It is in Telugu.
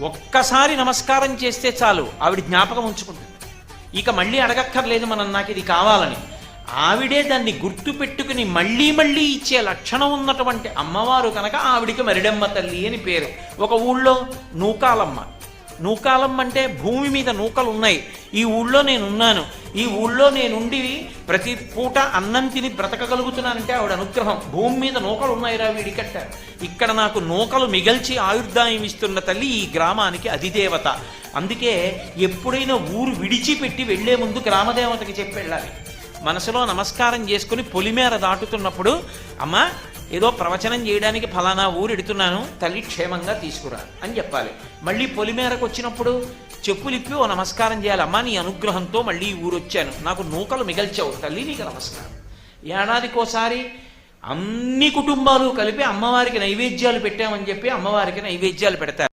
ఒక్కసారి నమస్కారం చేస్తే చాలు. ఆవిడ జ్ఞాపకం ఉంచుకుంటుంది. ఇక మళ్ళీ అడగక్కర్లేదు మనం నాకు ఇది కావాలని. ఆవిడే దాన్ని గుర్తు పెట్టుకుని మళ్ళీ మళ్ళీ ఇచ్చే లక్షణం ఉన్నటువంటి అమ్మవారు కనుక ఆవిడికి మరిడమ్మ తల్లి అని పేరు. ఒక ఊళ్ళో నూకాలమ్మ. నూకాలం అంటే భూమి మీద నూకలు ఉన్నాయి ఈ ఊళ్ళో నేను ఉన్నాను ఈ ఊళ్ళో నేనుండి ప్రతి పూట అన్నం తిని బ్రతకగలుగుతున్నానంటే ఆవిడ అనుగ్రహం. భూమి మీద నూకలు ఉన్నాయిరా వీడికట్ట ఇక్కడ నాకు నూకలు మిగల్చి ఆయుర్దాయం ఇస్తున్న తల్లి ఈ గ్రామానికి అధిదేవత. అందుకే ఎప్పుడైనా ఊరు విడిచిపెట్టి వెళ్ళే ముందు గ్రామదేవతకి చెప్పి వెళ్ళాలి. మనసులో నమస్కారం చేసుకుని పొలిమేర దాటుతున్నప్పుడు అమ్మా ఏదో ప్రవచనం చేయడానికి ఫలానా ఊరు ఎడుతున్నాను తల్లి క్షేమంగా తీసుకురా అని చెప్పాలి. మళ్ళీ పొలిమేరకు వచ్చినప్పుడు చెప్పులిప్పి ఓ నమస్కారం చేయాలి. అమ్మా నీ అనుగ్రహంతో మళ్ళీ ఈ ఊరు వచ్చాను. నాకు నూకలు మిగల్చావు. తల్లి నీకు నమస్కారం. ఏడాదికోసారి అన్ని కుటుంబాలు కలిపి అమ్మవారికి నైవేద్యాలు పెట్టామని చెప్పి అమ్మవారికి నైవేద్యాలు పెడతారు.